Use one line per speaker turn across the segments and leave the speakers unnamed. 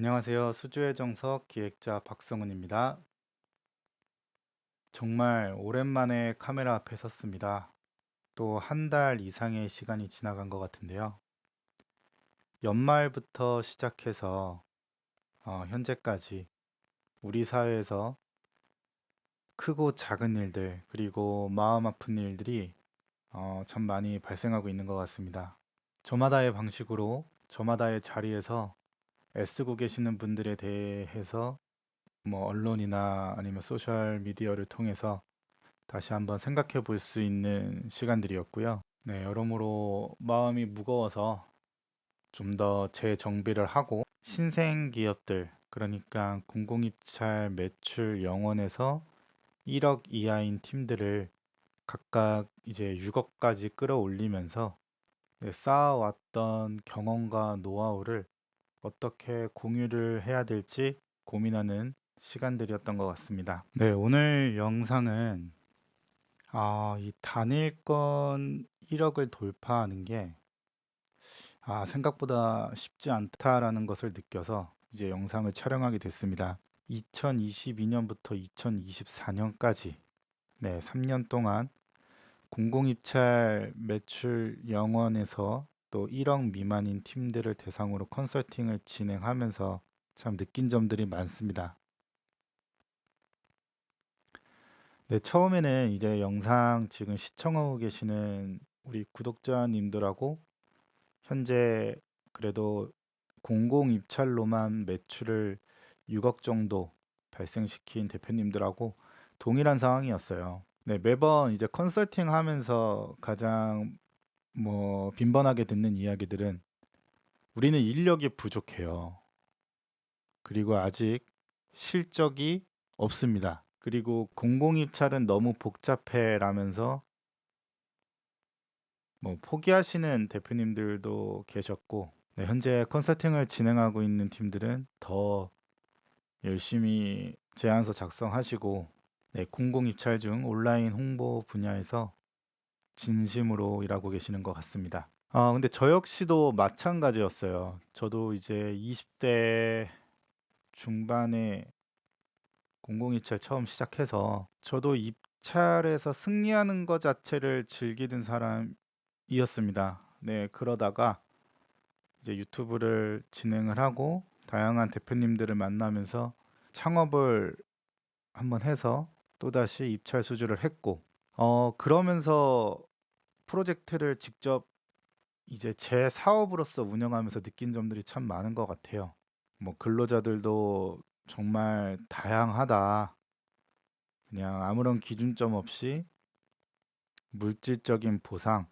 안녕하세요. 수주의 정석 기획자 박성훈입니다. 정말 오랜만에 카메라 앞에 섰습니다. 또 한 달 이상의 시간이 지나간 것 같은데요. 연말부터 시작해서 어, 현재까지 우리 사회에서 크고 작은 일들, 그리고 마음 아픈 일들이 어, 참 많이 발생하고 있는 것 같습니다. 저마다의 방식으로, 저마다의 자리에서 애쓰고 계시는 분들에 대해서 뭐 언론이나 아니면 소셜 미디어를 통해서 다시 한번 생각해 볼 수 있는 시간들이었고요. 네, 여러모로 마음이 무거워서 좀 더 재정비를 하고 신생 기업들, 그러니까 공공입찰 매출 영원에서 1억 이하인 팀들을 각각 이제 6억까지 끌어올리면서 네, 쌓아왔던 경험과 노하우를 어떻게 공유를 해야 될지 고민하는 시간들이었던 것 같습니다. 네, 오늘 영상은 아, 이 단일권 1억을 돌파하는 게 아, 생각보다 쉽지 않다라는 것을 느껴서 이제 영상을 촬영하게 됐습니다. 2022년부터 2024년까지 네, 3년 동안 공공입찰 매출 영원에서 또 1억 미만인 팀들을 대상으로 컨설팅을 진행하면서 참 느낀 점들이 많습니다. 네, 처음에는 이제 영상 지금 시청하고 계시는 우리 구독자님들하고 현재 그래도 공공 입찰로만 매출을 6억 정도 발생시킨 대표님들하고 동일한 상황이었어요. 네, 매번 이제 컨설팅 하면서 가장 뭐 빈번하게 듣는 이야기들은 우리는 인력이 부족해요. 그리고 아직 실적이 없습니다. 그리고 공공입찰은 너무 복잡해라면서 뭐 포기하시는 대표님들도 계셨고 네, 현재 컨설팅을 진행하고 있는 팀들은 더 열심히 제안서 작성하시고 네, 공공입찰 중 온라인 홍보 분야에서 진심으로 일하고 계시는 것 같습니다. 아, 근데 저 역시도 마찬가지였어요. 저도 이제 20대 중반에 공공입찰 처음 시작해서 저도 입찰에서 승리하는 것 자체를 즐기는 사람이었습니다. 네, 그러다가 이제 유튜브를 진행을 하고 다양한 대표님들을 만나면서 창업을 한번 해서 또다시 입찰 수주를 했고 어 그러면서 프로젝트를 직접 이제 제 사업으로서 운영하면서 느낀 점들이 참 많은 것 같아요. 뭐 근로자들도 정말 다양하다. 그냥 아무런 기준점 없이 물질적인 보상,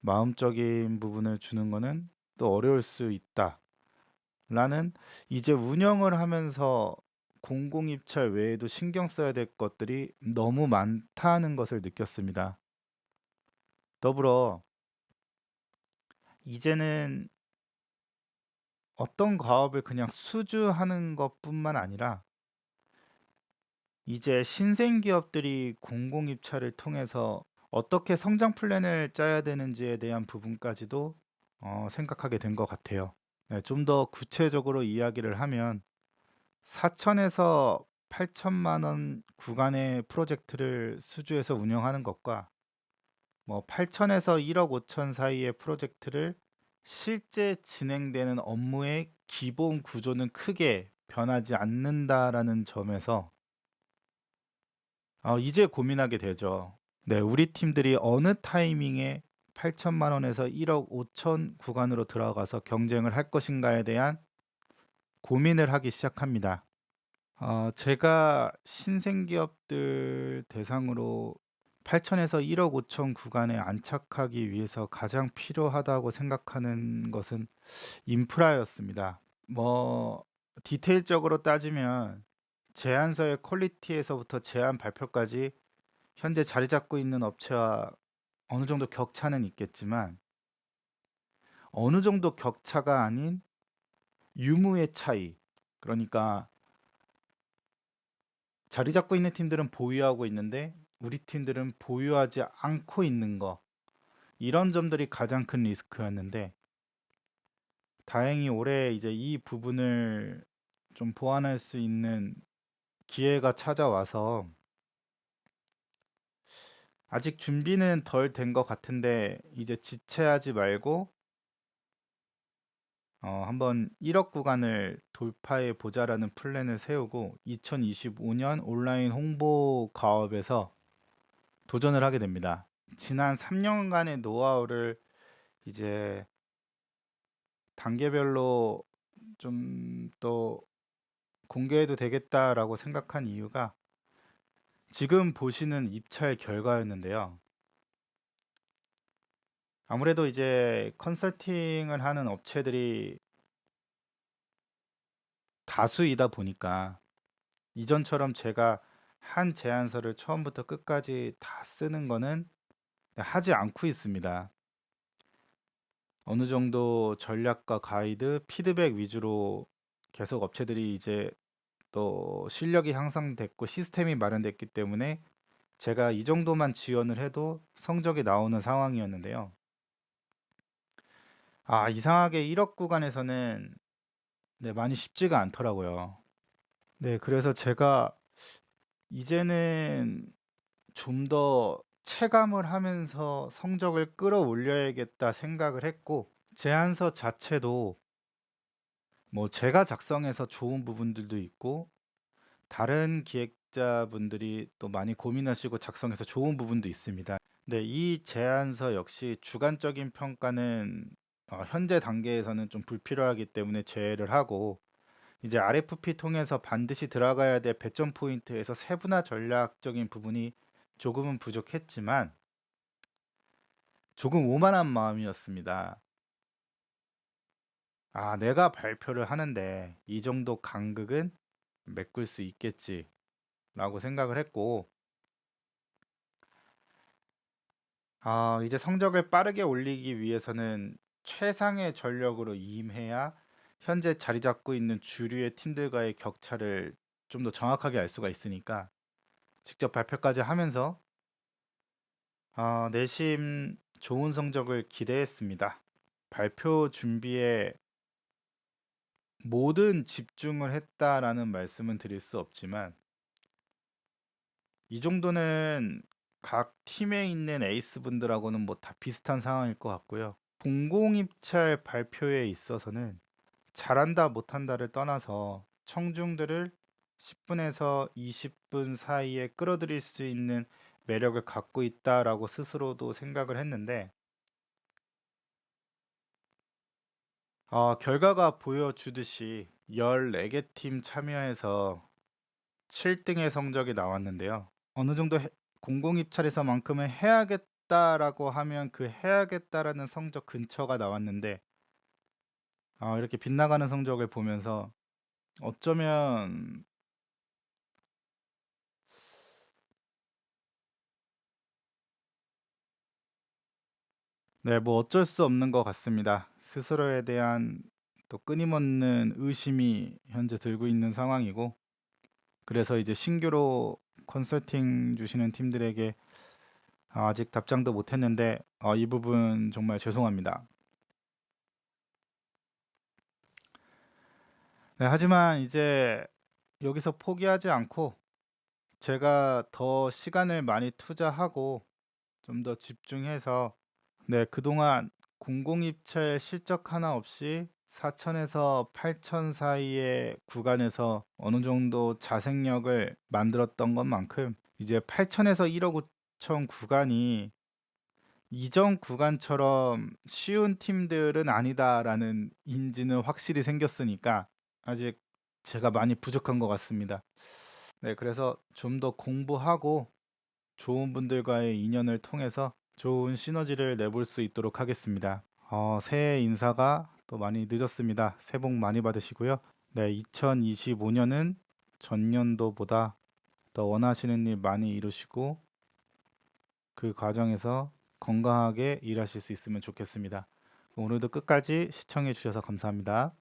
마음적인 부분을 주는 거는 또 어려울 수 있다. 라는 이제 운영을 하면서 공공입찰 외에도 신경 써야 될 것들이 너무 많다는 것을 느꼈습니다. 더불어 이제는 어떤 과업을 그냥 수주하는 것뿐만 아니라 이제 신생 기업들이 공공 입찰을 통해서 어떻게 성장 플랜을 짜야 되는지에 대한 부분까지도 어, 생각하게 된 것 같아요. 네, 좀 더 구체적으로 이야기를 하면 4천에서 8천만 원 구간의 프로젝트를 수주해서 운영하는 것과 뭐 8천에서 1억 5천 사이의 프로젝트를 실제 진행되는 업무의 기본 구조는 크게 변하지 않는다라는 점에서 어, 이제 고민하게 되죠. 네, 우리 팀들이 어느 타이밍에 8천만 원에서 1억 5천 구간으로 들어가서 경쟁을 할 것인가에 대한 고민을 하기 시작합니다. 어, 제가 신생기업들 대상으로 8천에서 1억 5천 구간에 안착하기 위해서 가장 필요하다고 생각하는 것은 인프라였습니다. 뭐 디테일적으로 따지면 제안서의 퀄리티에서부터 제안 발표까지 현재 자리 잡고 있는 업체와 어느 정도 격차는 있겠지만 어느 정도 격차가 아닌 유무의 차이. 그러니까 자리 잡고 있는 팀들은 보유하고 있는데 우리 팀들은 보유하지 않고 있는 거. 이런 점들이 가장 큰 리스크였는데 다행히 올해 이제 이 부분을 좀 보완할 수 있는 기회가 찾아와서 아직 준비는 덜 된 것 같은데 이제 지체하지 말고 어, 한번 1억 구간을 돌파해 보자라는 플랜을 세우고 2025년 온라인 홍보 가업에서 도전을 하게 됩니다. 지난 3년간의 노하우를 이제 단계별로 좀 또 공개해도 되겠다라고 생각한 이유가 지금 보시는 입찰 결과였는데요. 아무래도 이제 컨설팅을 하는 업체들이 다수이다 보니까 이전처럼 제가 한 제안서를 처음부터 끝까지 다 쓰는 거는 하지 않고 있습니다. 어느 정도 전략과 가이드, 피드백 위주로 계속 업체들이 이제 또 실력이 향상됐고 시스템이 마련됐기 때문에 제가 이 정도만 지원을 해도 성적이 나오는 상황이었는데요. 아, 이상하게 1억 구간에서는 네, 많이 쉽지가 않더라고요. 네, 그래서 제가 이제는 좀 더 체감을 하면서 성적을 끌어올려야겠다 생각을 했고, 제안서 자체도 뭐 제가 작성해서 좋은 부분들도 있고, 다른 기획자분들이 또 많이 고민하시고 작성해서 좋은 부분도 있습니다. 네, 이 제안서 역시 주관적인 평가는 어, 현재 단계에서는 좀 불필요하기 때문에 제외를 하고 이제 RFP 통해서 반드시 들어가야 될 배점 포인트에서 세분화 전략적인 부분이 조금은 부족했지만 조금 오만한 마음이었습니다. 아, 내가 발표를 하는데 이 정도 간극은 메꿀 수 있겠지라고 생각을 했고 아, 이제 성적을 빠르게 올리기 위해서는 최상의 전력으로 임해야 현재 자리 잡고 있는 주류의 팀들과의 격차를 좀 더 정확하게 알 수가 있으니까 직접 발표까지 하면서 어, 내심 좋은 성적을 기대했습니다. 발표 준비에 모든 집중을 했다라는 말씀은 드릴 수 없지만 이 정도는 각 팀에 있는 에이스 분들하고는 뭐 다 비슷한 상황일 것 같고요. 공공 입찰 발표에 있어서는 잘한다 못한다를 떠나서 청중들을 10분에서 20분 사이에 끌어들일 수 있는 매력을 갖고 있다라고 스스로도 생각을 했는데 어, 결과가 보여주듯이 14개 팀 참여해서 7등의 성적이 나왔는데요. 어느 정도 해- 공공 입찰에서만큼은 해야겠다라고 하면 그 해야겠다라는 성적 근처가 나왔는데 어, 이렇게 빗나가는 성적을 보면서 어쩌면 네, 뭐 어쩔 수 없는 것 같습니다. 스스로에 대한 또 끊임없는 의심이 현재 들고 있는 상황이고 그래서 이제 신규로 컨설팅 주시는 팀들에게 아직 답장도 못 했는데 어, 이 부분 정말 죄송합니다. 네, 하지만 이제 여기서 포기하지 않고 제가 더 시간을 많이 투자하고 좀 더 집중해서 네, 그동안 공공입찰 실적 하나 없이 4천에서 8천 사이의 구간에서 어느 정도 자생력을 만들었던 것만큼 이제 8천에서 1억 5천 구간이 이전 구간처럼 쉬운 팀들은 아니다라는 인지는 확실히 생겼으니까 아직 제가 많이 부족한 것 같습니다. 네, 그래서 좀 더 공부하고 좋은 분들과의 인연을 통해서 좋은 시너지를 내볼 수 있도록 하겠습니다. 어, 새해 인사가 또 많이 늦었습니다. 새해 복 많이 받으시고요. 네, 2025년은 전년도보다 더 원하시는 일 많이 이루시고 그 과정에서 건강하게 일하실 수 있으면 좋겠습니다. 오늘도 끝까지 시청해 주셔서 감사합니다.